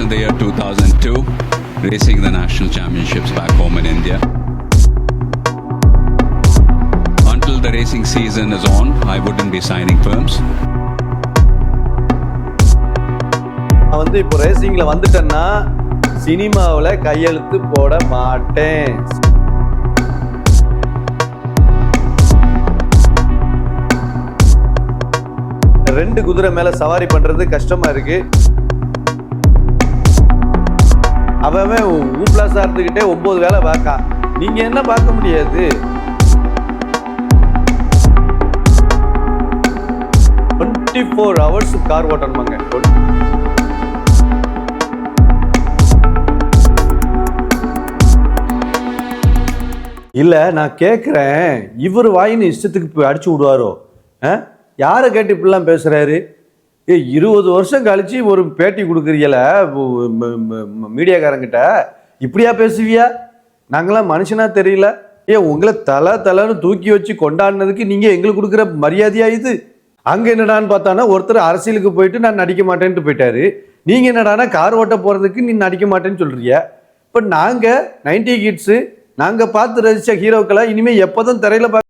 in the year 2002, racing the national championships back home in India. Until the racing season is on, I wouldn't be signing firms. வந்து இப்போ ரேசிங்ல வந்துட்டேன்னா சினிமாவில் கையெழுத்து போட மாட்டேன் ரெண்டு குதிரை மேல சவாரி பண்றது கஷ்டமா இருக்கு அவன் ஊப்ளாஸா இருந்துகிட்டே ஒம்பது வேலை பார்க்கான் நீங்க என்ன பார்க்க முடியாது? டுவெண்ட்டி ஃபோர் ஹவர்ஸ் கார் ஓட்டணுமாங்க. இல்ல நான் கேட்குறேன் இவர் வாயின்னு இஷ்டத்துக்கு அடிச்சு விடுவாரோ? ஆ? யாரை கேட்டு இப்படிலாம் பேசுறாரு? ஏ இருபது வருஷம் கழிச்சு ஒரு பேட்டி கொடுக்குறீங்கள மீடியாக்காரங்கிட்ட? இப்படியா பேசுவியா? நாங்களாம் மனுஷனா தெரியல. ஏ உங்களை தலை தலைன்னு தூக்கி வச்சு கொண்டாடினதுக்கு நீங்கள் எங்களுக்கு கொடுக்குற மரியாதையா இது? அங்கே என்னடான்னு பார்த்தானா ஒருத்தர் அரசியலுக்கு போயிட்டு நான் நடிக்க மாட்டேன்ட்டு போயிட்டாரு. நீங்கள் என்னடானா கார் ஓட்ட போகிறதுக்கு நீ நடிக்க மாட்டேன்னு சொல்றிய இப்போ நாங்கள் நைன்டி கிட்ஸு நாங்கள் பார்த்து ரசிச்ச ஹீரோக்களை இனிமேல் எப்போதும் திரையில் பார்க்க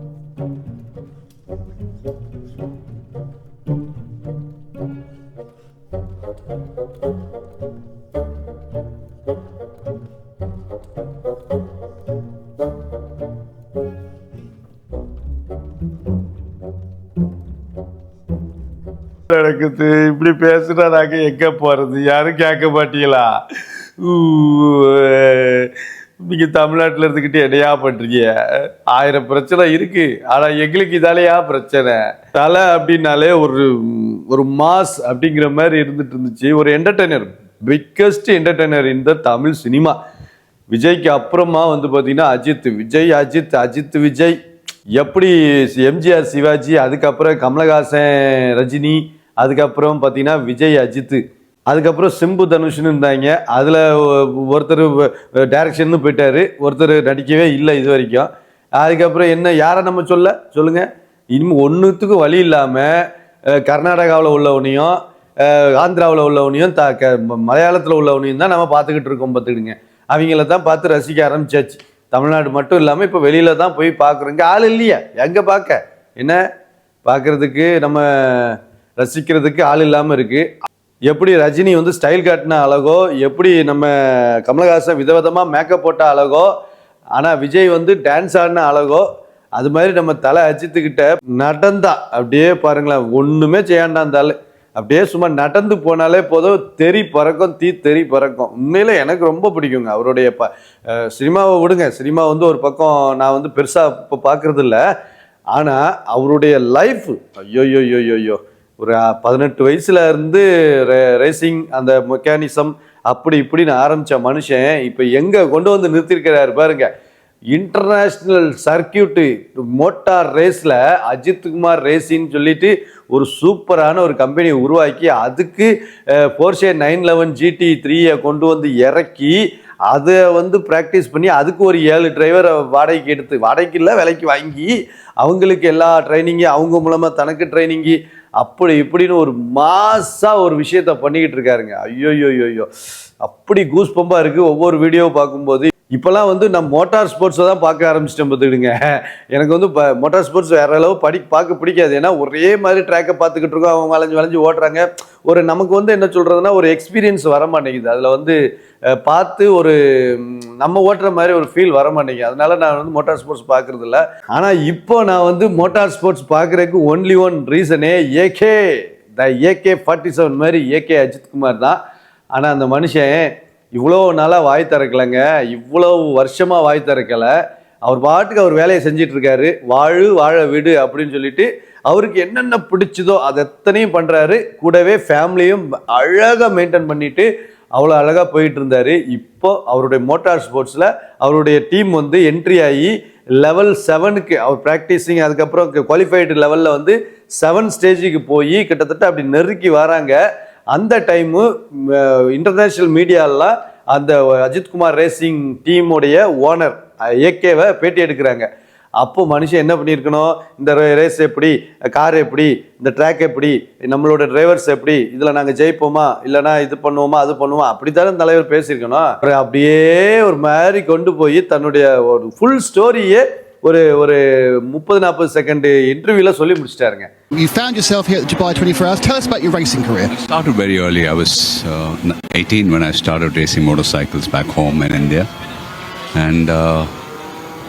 இருக்குது. இப்படி பேசுனா நாங்க எங்க போறது? யாரும் கேட்க மாட்டீங்களா? ஊ, நீங்க தமிழ்நாட்டுல என்னையா பண்றீங்க? ஆயிரம் பிரச்சனை இருக்கு. ஆனா எங்களுக்கு இதாலேயா பிரச்சனை? தலை அப்படின்னாலே ஒரு ஒரு மாஸ் அப்படிங்கிற மாதிரி இருந்துட்டு இருந்துச்சு. ஒரு என்டர்டைனர் பிக்கஸ்ட் என்டர்டைனர் இந்த தமிழ் சினிமா. விஜய்க்கு அப்புறமா வந்து பார்த்தீங்கன்னா அஜித் விஜய் அஜித் அஜித் விஜய். எப்படி எம்ஜிஆர் சிவாஜி அதுக்கப்புறம் கமலஹாசன் ரஜினி அதுக்கப்புறம் பார்த்தீங்கன்னா விஜய் அஜித்து. அதுக்கப்புறம் சிம்பு தனுஷ்னு இருந்தாங்க. அதில் ஒருத்தர் டைரக்ஷன் போயிட்டாரு. ஒருத்தர் நடிக்கவே இல்லை இது வரைக்கும். அதுக்கப்புறம் என்ன யாரை நம்ம சொல்ல? சொல்லுங்கள் இனிமேல் ஒன்றுத்துக்கும் வழி இல்லாமல் கர்நாடகாவில் உள்ளவனையும் ஆந்திராவில் உள்ளவனையும் த க மலையாளத்தில் உள்ளவனையும் தான் நம்ம பார்த்துக்கிட்டு இருக்கோம் பார்த்துக்கிடுங்க. அவங்கள தான் பார்த்து ரசிக்க ஆரம்பிச்சாச்சு. தமிழ்நாடு மட்டும் இல்லாமல் இப்போ வெளியில் தான் போய் பார்க்குறோங்க ஆள் இல்லையா. எங்கே பார்க்க? என்ன? பார்க்கறதுக்கு நம்ம ரசிக்கிறதுக்கு ஆள் இல்லாமல் இருக்குது எப்படி ரஜினி வந்து ஸ்டைல் காட்டின அழகோ எப்படி நம்ம கமலஹாசன் விதவிதமாக மேக்கப் போட்ட அழகோ ஆனால் விஜய் வந்து டான்ஸ் ஆடின அழகோ அது மாதிரி நம்ம தலை அஜித்துக்கிட்ட நடந்தா அப்படியே பாருங்களேன் ஒன்றுமே செய்யாண்டா அந்த அப்படியே சும்மா நடந்து போனாலே போதும் தெறி பறக்கும் தீ தெறி பறக்கும். உண்மையில எனக்கு ரொம்ப பிடிக்குங்க அவருடைய ப சினிமாவை விடுங்க. சினிமா வந்து ஒரு பக்கம் நான் வந்து பெருசாக இப்போ பார்க்குறதில்ல இல்லை ஆனால் அவருடைய லைஃப் ஐயோ ஐயோ ஐயோ. ஒரு பதினெட்டு வயசுல இருந்து ரேசிங் அந்த மெக்கானிசம் அப்படி இப்படின்னு ஆரம்பித்த மனுஷன் இப்போ எங்கே கொண்டு வந்து நிறுத்திருக்கிறாரு பாருங்க. இன்டர்நேஷ்னல் சர்க்கியூட்டு மோட்டார் ரேஸில் அஜித்குமார் ரேசின்னு சொல்லிட்டு ஒரு சூப்பரான ஒரு கம்பெனியை உருவாக்கி அதுக்கு போர்ஷே நைன் லெவன் ஜிடி த்ரீயை கொண்டு வந்து இறக்கி அதை வந்து ப்ராக்டிஸ் பண்ணி அதுக்கு ஒரு ஏழு டிரைவரை வாடகைக்கு எடுத்து வாடகைக்கு இல்லை விலைக்கு வாங்கி அவங்களுக்கு எல்லா ட்ரைனிங்கும் அவங்க மூலமாக தனக்கு ட்ரைனிங்கு அப்படி இப்படின்னு ஒரு மாசாக ஒரு விஷயத்த பண்ணிக்கிட்டு இருக்காருங்க. ஐயோ ஐயோ ஐயோ அப்படி கூஸ் பம்பாக இருக்குது ஒவ்வொரு வீடியோவை பார்க்கும்போது. இப்போல்லாம் வந்து நான் மோட்டார் ஸ்போர்ட்ஸை தான் பார்க்க ஆரம்பிச்சிட்டேன் பார்த்துக்கிடுங்க. எனக்கு வந்து இப்போ மோட்டார் ஸ்போர்ட்ஸ் வேற அளவு படி பார்க்க பிடிக்காது. ஏன்னா ஒரே மாதிரி ட்ராக்கை பார்த்துக்கிட்டு இருக்கோம். அவங்க வளைஞ்சு வளைஞ்சு ஓட்டுறாங்க. ஒரு நமக்கு வந்து என்ன சொல்கிறதுனா ஒரு எக்ஸ்பீரியன்ஸ் வர மாட்டேங்குது அதில் வந்து பார்த்து ஒரு நம்ம ஓட்டுற மாதிரி ஒரு ஃபீல் வர மாட்டேங்குது. அதனால நான் வந்து மோட்டார் ஸ்போர்ட்ஸ் பார்க்கறது இல்லை. ஆனால் இப்போ நான் வந்து மோட்டார் ஸ்போர்ட்ஸ் பார்க்குறதுக்கு ஒன்லி ஒன் ரீசனே AK the AK forty seven மாதிரி ஏகே அஜித்குமார் தான். ஆனால் அந்த மனுஷன் இவ்வளோ நாளாக வாய் திறக்கலைங்க. இவ்வளோ வருஷமாக வாய் திறக்கலை. அவர் பாட்டுக்கு அவர் வேலையை செஞ்சிட்டு இருக்காரு வாழு வாழ விடு அப்படின்னு சொல்லிட்டு அவருக்கு என்னென்ன பிடிச்சதோ அது எத்தனையும் பண்ணுறாரு கூடவே ஃபேமிலியும் அழகாக மெயின்டைன் பண்ணிட்டு அவ்வளோ அழகாக போயிட்டு இருந்தார் இப்போ அவருடைய மோட்டார் ஸ்போர்ட்ஸில் அவருடைய டீம் வந்து என்ட்ரி ஆகி லெவல் செவனுக்கு அவர் ப்ராக்டிஸிங் அதுக்கப்புறம் குவாலிஃபைடு லெவலில் வந்து செவன் ஸ்டேஜுக்கு போய் கிட்டத்தட்ட அப்படி நெருக்கி வராங்க. அந்த டைமு இன்டர்நேஷ்னல் மீடியாலாம் அந்த அஜித்குமார் ரேசிங் டீமுடைய ஓனர் ஏகேவை பேட்டி எடுக்கிறாங்க. அப்போ மனுஷன் என்ன பண்ணியிருக்கணும்? இந்த ரேஸ் எப்படி? கார் எப்படி? இந்த ட்ராக் எப்படி? நம்மளோட டிரைவர்ஸ் எப்படி? இதில் நாங்கள் ஜெயிப்போமா? இல்லைனா இது பண்ணுவோமா? அது பண்ணுவோமா? அப்படி தானே தலைவர் பேசியிருக்கணும். அப்புறம் அப்படியே ஒரு மாதிரி கொண்டு போய் தன்னுடைய ஒரு ஃபுல் ஸ்டோரியே ஒரு ஒரு முப்பது நாற்பது செகண்ட் இன்டர்வியூல சொல்லி முடிச்சிட்டாருங்க. You found yourself here at Dubai 24 Hours. Tell us about your racing career. I started very early. I was uh, 18 when I started racing motorcycles back home in India. And, uh,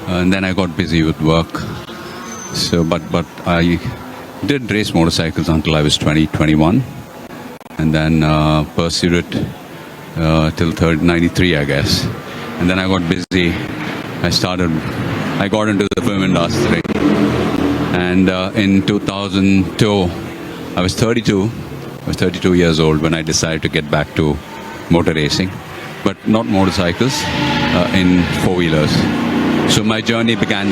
and then I got busy with work. So, but, but I did race motorcycles until I was 20, 21. And then uh, pursued it uh, till third, 93, I guess. And then I got busy. I started, I got into the film industry. And uh, in 2002, I was 32. I was 32 years old when I decided to get back to motor racing, but not motorcycles, uh, in four wheelers. So my journey began.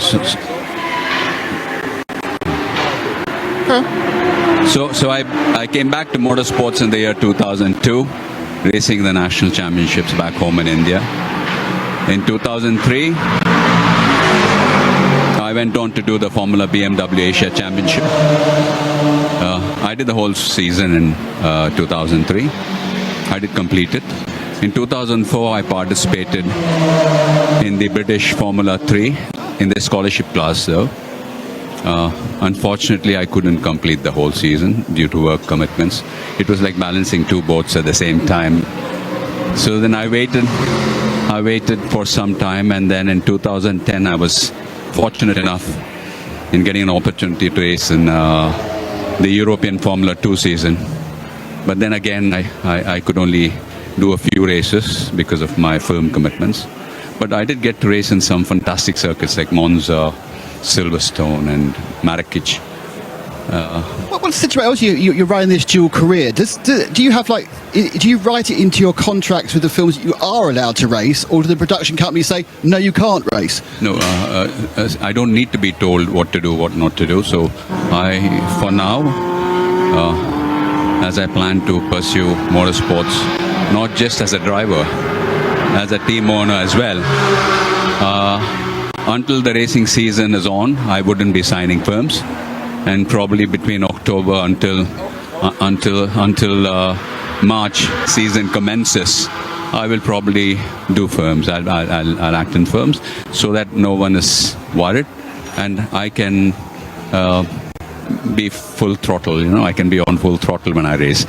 So, so, so I, I came back to motorsports in the year 2002, racing the national championships back home in India. In 2003, I went on to do the Formula BMW Asia Championship. Uh, I did the whole season in uh, 2003. I did complete it. In 2004, I participated in the British Formula 3 in the scholarship class, though. Uh, unfortunately, I couldn't complete the whole season due to work commitments. It was like balancing two boats at the same time. So then I waited. I waited for some time, and then in 2010, I was fortunate enough in getting an opportunity to race in uh, the European Formula 2 season. But then again, I, I, I could only do a few races because of my film commitments. But I did get to race in some fantastic circuits like Monza, Silverstone, and Marrakech. What, what's the situation? You, you, you're running this dual career. Does, do, do you have like, do you write it into your contracts with the films that you are allowed to race, or do the production companies say, no, you can't race? No, uh, uh, I don't need to be told what to do, what not to do. So I, for now, uh, as I plan to pursue motorsports, not just as a driver, as a team owner as well. Uh, until the racing season is on, I wouldn't be signing firms, and probably between October until uh, until until uh, March season commences, I will probably do firms. I'll, I'll, I'll, act in firms so that no one is worried, and I can uh, be full throttle. You know, I can be on full throttle when I race.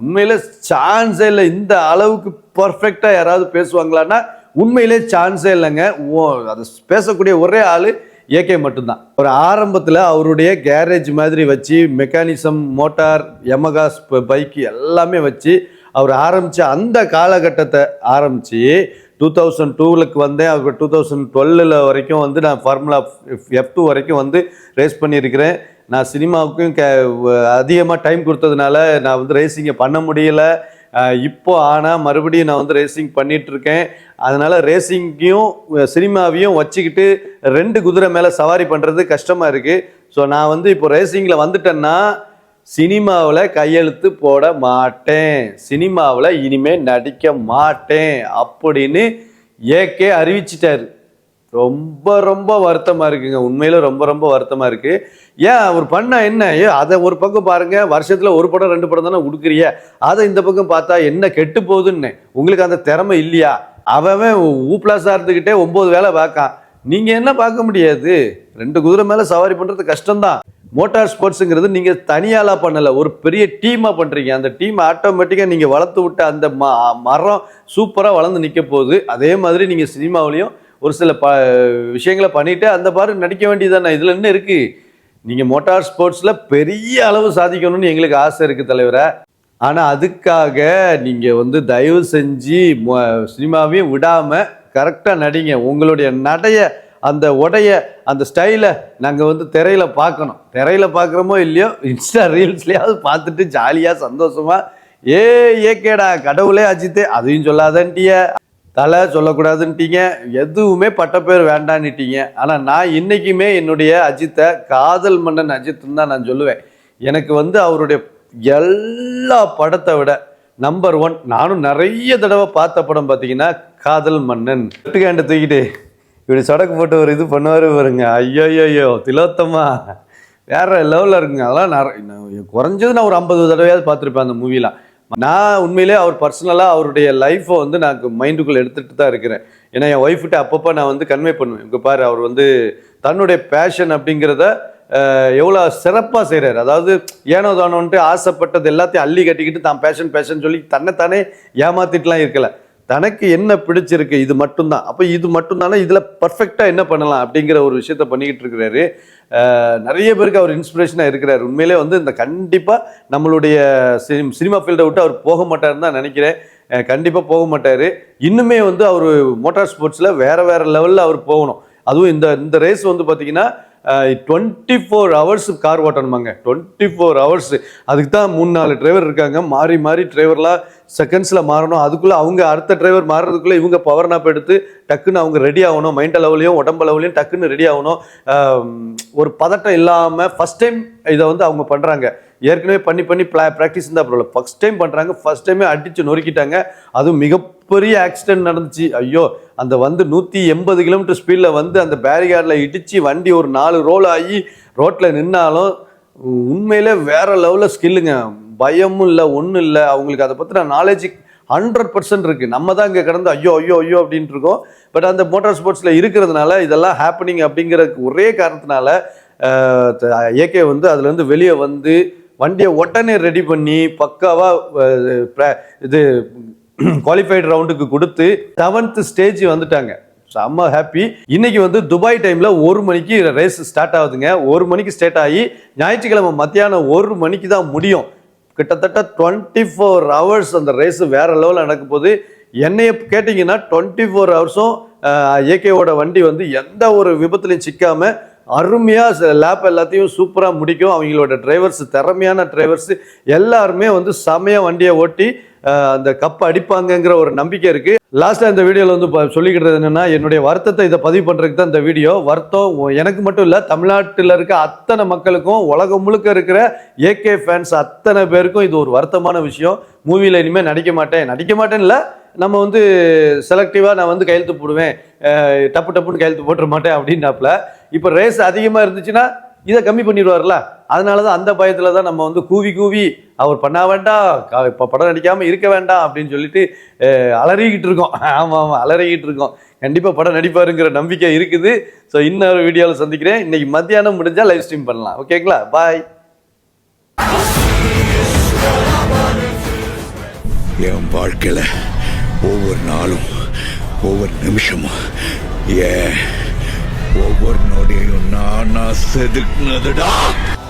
உண்மையில சான்ஸே இல்லை இந்த அளவுக்கு பர்ஃபெக்டா யாராவது பேசுவாங்களான்னா உண்மையிலே சான்ஸே இல்லைங்க. ஓ அதை பேசக்கூடிய ஒரே ஆள் ஏகே மட்டும்தான். ஒரு ஆரம்பத்தில் அவருடைய கேரேஜ் மாதிரி வச்சு மெக்கானிசம் மோட்டார் எமகாஸ் பைக்கு எல்லாமே வச்சு அவர் ஆரம்பித்த அந்த காலகட்டத்தை ஆரம்பித்து டூ தௌசண்ட் டூலுக்கு வந்தேன் அவர் டூ தௌசண்ட் டுவெல்லில் வரைக்கும் வந்து நான் ஃபார்முலா எஃப் டூ வரைக்கும் வந்து ரேஸ் பண்ணியிருக்கிறேன். நான் சினிமாவுக்கும் கே அதிகமாக டைம் கொடுத்ததுனால நான் வந்து ரேசிங்கை பண்ண முடியல. இப்போ ஆனால் மறுபடியும் நான் வந்து ரேசிங் பண்ணிகிட்ருக்கேன் அதனால் ரேசிங்கையும் சினிமாவையும் வச்சுக்கிட்டு ரெண்டு குதிரை மேலே சவாரி பண்ணுறது கஷ்டமாக இருக்குது ஸோ நான் வந்து இப்போ ரேசிங்கில் வந்துட்டேன்னா சினிமாவில் கையெழுத்து போட மாட்டேன். சினிமாவில் இனிமேல் நடிக்க மாட்டேன். அப்படின்னு ஏகே அறிவிச்சிட்டாரு. ரொம்ப ரொம்ப வருத்தமா இருக்குங்க. உண்மையில ரொம்ப ரொம்ப வருத்தமா இருக்கு. ஏன் அவர் பண்ண என்ன? ஏ அதை ஒரு பக்கம் பாருங்க. வருஷத்துல ஒரு படம் ரெண்டு படம் தானே கொடுக்குறிய அதை இந்த பக்கம் பார்த்தா என்ன கெட்டு போகுதுன்னு. உங்களுக்கு அந்த திறமை இல்லையா? அவன் ஊப்ளாஸா இருந்துக்கிட்டே ஒன்பது வேலை பார்க்கான். நீங்க என்ன பார்க்க முடியாது? ரெண்டு குதிரை மேல சவாரி பண்றது கஷ்டம்தான். மோட்டார் ஸ்போர்ட்ஸுங்கிறது நீங்க தனியாலா பண்ணலை. ஒரு பெரிய டீமா பண்றீங்க. அந்த டீம் ஆட்டோமேட்டிக்காக நீங்க வளர்த்து விட்ட அந்த ம- மரம் சூப்பராக வளர்ந்து நிற்க போகுது. அதே மாதிரி நீங்க சினிமாவிலையும் ஒரு சில ப விஷயங்களை பண்ணிவிட்டு அந்த பாரு நடிக்க வேண்டியதானே இதில் என்ன இருக்குது நீங்கள் மோட்டார் ஸ்போர்ட்ஸில் பெரிய அளவு சாதிக்கணும்னு எங்களுக்கு ஆசை இருக்குது தலைவரை. ஆனால் அதுக்காக நீங்கள் வந்து தயவு செஞ்சு மொ- சினிமாவையும் விடாமல் கரெக்டாக நடிங்க. உங்களுடைய நடைய அந்த உடைய அந்த ஸ்டைலை நாங்கள் வந்து திரையில் பார்க்கணும். திரையில் பார்க்குறோமோ இல்லையோ இன்ஸ்டா ரீல்ஸ்லையாவது பார்த்துட்டு ஜாலியாக சந்தோஷமாக ஏ ஏகேடா கடவுளே அஜித்தே அதையும் சொல்லாதன்ட்டிய. தலை சொல்லக்கூடாதுன்ட்டீங்க. எதுவுமே பட்டப்பேர் வேண்டான்னுட்டீங்க ஆனால் நான் இன்றைக்குமே என்னுடைய அஜித்தை காதல் மன்னன் அஜித்னு தான் நான் சொல்லுவேன். எனக்கு வந்து அவருடைய எல்லா படத்தை விட நம்பர் ஒன் நானும் நிறைய தடவை பார்த்த படம் பார்த்தீங்கன்னா காதல் மன்னன். கட்டுக்காண்ட தூக்கிட்டு இப்படி சொடக்கு போட்டு ஒரு இது பண்ணுவார் பாருங்க. ஐயோ ஐயோ திலோத்தமா. வேற லெவலில் இருக்குங்க. அதெல்லாம் நிறைய குறைஞ்சது நான் ஒரு ஐம்பது தடவையாவது பார்த்துருப்பேன் அந்த மூவிலாம் நான் உண்மையிலே அவர் பர்சனலாக அவருடைய லைஃப்பை வந்து நான் மைண்டுக்குள்ளே எடுத்துகிட்டு தான் இருக்கிறேன். ஏன்னா என் ஒய்ஃப்கிட்ட அப்பப்போ நான் வந்து கன்வே பண்ணுவேன். இங்கே பாரு அவர் வந்து தன்னுடைய பேஷன் அப்படிங்கிறத எவ்வளோ சிறப்பாக செய்கிறார் அதாவது ஏனோ தானோன்ட்டு ஆசைப்பட்டது எல்லாத்தையும் அள்ளி கட்டிக்கிட்டு தான் பேஷன் பேஷன் சொல்லி தன்னைத்தானே ஏமாத்திட்டுலாம் இருக்கலை. தனக்கு என்ன பிடிச்சிருக்கு இது மட்டும்தான். அப்போ இது மட்டும்தானே இதில் பர்ஃபெக்டாக என்ன பண்ணலாம் அப்படிங்கிற ஒரு விஷயத்த பண்ணிக்கிட்டு இருக்கிறாரு. நிறைய பேருக்கு அவர் இன்ஸ்பிரேஷனாக இருக்கிறார். உண்மையிலே வந்து இந்த கண்டிப்பாக நம்மளுடைய சினி- சினிமா ஃபீல்டை விட்டு அவர் போக மாட்டாருன்னு தான் நினைக்கிறேன். கண்டிப்பாக போக மாட்டார். இன்னுமே வந்து அவர் மோட்டார் ஸ்போர்ட்ஸில் வேறு வேறு லெவலில் அவர் போகணும். அதுவும் இந்த இந்த ரேஸ் வந்து பார்த்திங்கன்னா டுவெண்ட்டி ஃபோர் ஹவர்ஸ் கார் ஓட்டணுமாங்க. டுவெண்ட்டி ஃபோர் ஹவர்ஸ் அதுக்கு தான் மூணு நாலு டிரைவர் இருக்காங்க. மாறி மாறி டிரைவர்லாம் செகண்ட்ஸில் மாறணும். அதுக்குள்ளே அவங்க அடுத்த டிரைவர் மாறுறதுக்குள்ளே இவங்க பவர் நாப் எடுத்து டக்குன்னு அவங்க ரெடி ஆகணும். மைண்ட் லெவலையும் உடம்பு லெவலையும் டக்குன்னு ரெடி ஆகணும். ஒரு பதட்டம் இல்லாமல் ஃபஸ்ட் டைம் இதை வந்து அவங்க பண்ணுறாங்க ஏற்கனவே பண்ணி பண்ணி ப்ளா ப்ராக்டிஸ் இருந்தால் பரவாயில்ல ஃபஸ்ட் டைம் பண்ணுறாங்க ஃபஸ்ட் டைமே அடித்து நொறுக்கிட்டாங்க. அதுவும் மிக மிகப்பெரிய ஆக்சிடென்ட் நடந்துச்சு. ஐயோ அந்த வந்து நூற்றி எண்பது கிலோமீட்டர் ஸ்பீடில் வந்து அந்த பேரிகார்டில் இடித்து வண்டி ஒரு நாலு ரோல் ஆகி ரோட்டில் நின்னாலும் உண்மையிலே வேறு லெவலில் ஸ்கில்லுங்க பயமும் இல்லை ஒன்றும் இல்லை. அவங்களுக்கு அதை பற்றின நாலேஜ் ஹண்ட்ரட் பர்சன்ட் இருக்குது நம்ம தான் இங்கே கிடந்து ஐயோ ஐயோ ஐயோ அப்படின்ட்டு இருக்கோம். பட் அந்த மோட்டார் ஸ்போர்ட்ஸில் இருக்கிறதுனால இதெல்லாம் ஹேப்பனிங் அப்படிங்கிற ஒரே காரணத்தினால ஏகே வந்து அதுலேருந்து வெளியே வந்து வண்டியை உடனே ரெடி பண்ணி பக்காவாக இது குவாலிஃபைடு ரவுண்டுக்கு கொடுத்து செவன்த் ஸ்டேஜ் வந்துட்டாங்க. செம்ம ஹாப்பி இன்னைக்கு வந்து துபாய் டைம்ல ஒரு மணிக்கு ரேஸ் ஸ்டார்ட் ஆகுதுங்க. ஒரு மணிக்கு ஸ்டார்ட் ஆகி ஞாயிற்றுக்கிழமை மத்தியானம் ஒரு மணிக்கு தான் முடியும். கிட்டத்தட்ட டுவெண்ட்டி ஃபோர் ஹவர்ஸ் அந்த ரேஸ் வேற லெவலில் நடக்க போகுது. என்னைய கேட்டிங்கன்னா டுவெண்ட்டி ஃபோர் ஹவர்ஸும் ஏகேவோட வண்டி வந்து எந்த ஒரு விபத்துலையும் சிக்காமல் அருமையாக லேப் எல்லாத்தையும் சூப்பராக முடிக்கும். அவங்களோட டிரைவர்ஸ் திறமையான டிரைவர்ஸ் எல்லாருமே வந்து செமையாக வண்டியை ஓட்டி அந்த கப்பை அடிப்பாங்கங்கிற ஒரு நம்பிக்கை இருக்குது லாஸ்ட்டாக இந்த வீடியோவில் வந்து சொல்லிக்கிட்டது என்னென்னா என்னுடைய வருத்தத்தை இதை பதிவு பண்ணுறதுக்கு தான் இந்த வீடியோ. வருத்தம் எனக்கு மட்டும் இல்லை தமிழ்நாட்டில் இருக்க அத்தனை மக்களுக்கும் உலகம் முழுக்க இருக்கிற ஏகே ஃபேன்ஸ் அத்தனை பேருக்கும் இது ஒரு வருத்தமான விஷயம். மூவியில் இனிமேல் நடிக்க மாட்டேன். நடிக்க மாட்டேன் இல்லை நம்ம வந்து செலக்டிவாக நான் வந்து கையெழுத்து போடுவேன். டப்பு டப்புன்னு கையெழுத்து போட்டுற மாட்டேன் அப்படின்னாப்புல இப்போ ரேஸ் அதிகமாக இருந்துச்சுன்னா இதை கம்மி பண்ணிடுவார்ல? அதனால தான் அந்த பயத்தில் தான் நம்ம வந்து கூவி கூவி அவர் பண்ண வேண்டாம் இப்போ படம் நடிக்காமல் இருக்க வேண்டாம் அப்படின்னு சொல்லிட்டு அலறிக்கிட்டு இருக்கோம். ஆமாம் ஆமாம் அலறிக்கிட்டு இருக்கோம். கண்டிப்பாக படம் நடிப்பாருங்கிற நம்பிக்கை இருக்குது. ஸோ இன்னொரு வீடியோவில் சந்திக்கிறேன். இன்றைக்கி மத்தியானம் முடிஞ்சால் லைவ் ஸ்ட்ரீம் பண்ணலாம். ஓகேங்களா பாய் என் வாழ்க்கையில் ஒவ்வொரு நாளும் ஒவ்வொரு நிமிஷமும் ஏன் ஒவ்வொரு நொடியையும் நான் செதுக்குனதுடா